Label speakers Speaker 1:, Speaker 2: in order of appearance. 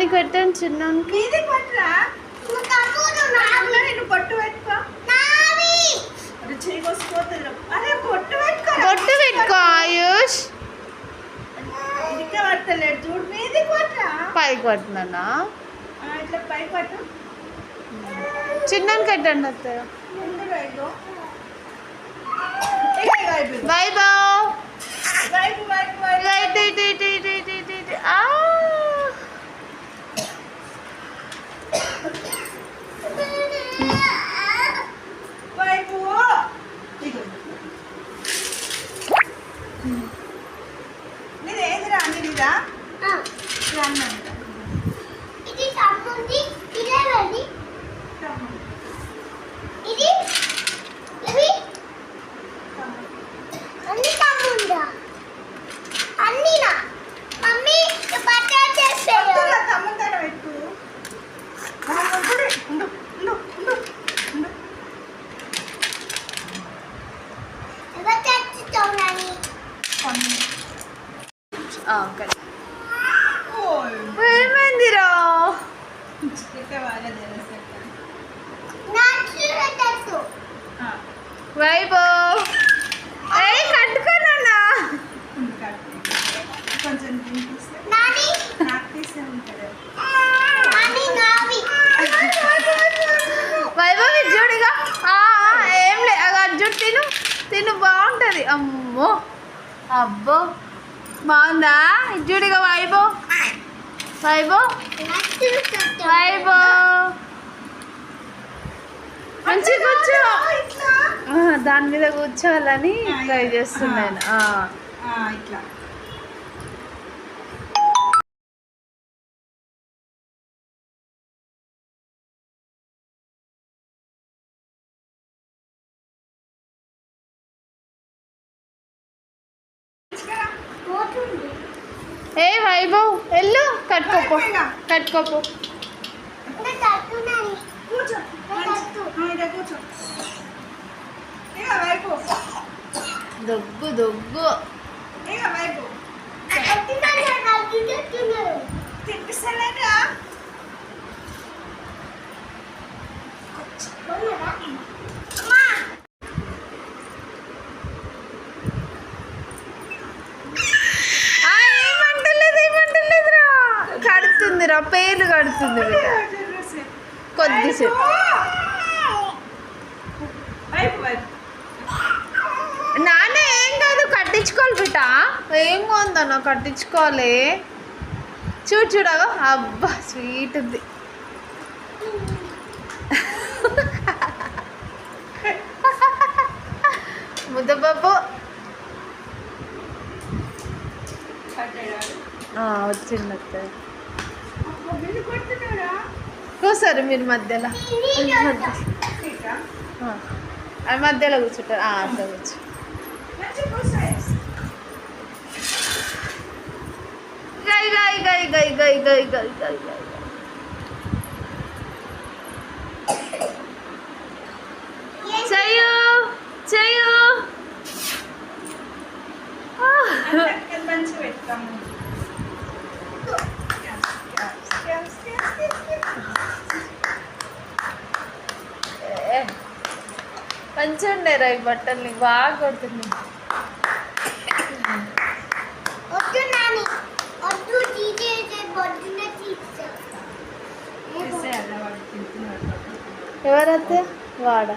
Speaker 1: వానికి పెట్టాను చిన్నోనికి.
Speaker 2: పొట్టు పెట్టుకో.
Speaker 1: ఆయుష్. పైకి పట్టినా చిన్నని కట్టండి అత్తయ్య.
Speaker 3: ఇది సమ్ముంది ఇదేవది ఇది ఇవి అన్ని తమ్ముందా మమ్మీ బట్ట
Speaker 2: చేస్తాను తమ్ముందా పెట్టు
Speaker 1: ఏమైందిరా? వైబో.
Speaker 2: కట్టుకున్నా కొంచెం
Speaker 1: వైభవ్ చూడిగా? ఏం లేదు జుట్టు తిను. తిను బాగుంటుంది. అమ్మో. అబ్బో. బాగుందా? చూడిగా వైభవ్
Speaker 3: ఫైవ్?
Speaker 1: ఫైవ్. మంచిగా కూర్చో. దాని మీద కూర్చోవాలని ట్రై చేస్తున్నాను ఏ వైభవ్ వెళ్ళు కట్టుకోపో. కట్టుకోపో. దొగ్గు దొగ్గు. తినిపిస్తారా పేర్లు కడుతుంది. కొద్దిసేపు. నాన్న ఏం కాదు కట్టించుకోవాలి బిడ్డ. ఏం కొందన్నా కట్టించుకోవాలి. చూడు చూడగా అబ్బా స్వీట్ ఉంది. ముద్దబాబు వచ్చింది అత్తయ్య. కూర్చోరు మీరు మధ్యలో. అది మధ్యలో కూర్చుంటారు. ఆ, అట్లా కూర్చో. గై గై గై గై గై గై గై గై గై. చెయ్యు చెయ్యు.
Speaker 2: మంచి పెట్టుతాము
Speaker 1: మంచిగా ఉండేరా ఈ బట్టలు బాగా కొడుతుంది. ఎవరైతే వాడా.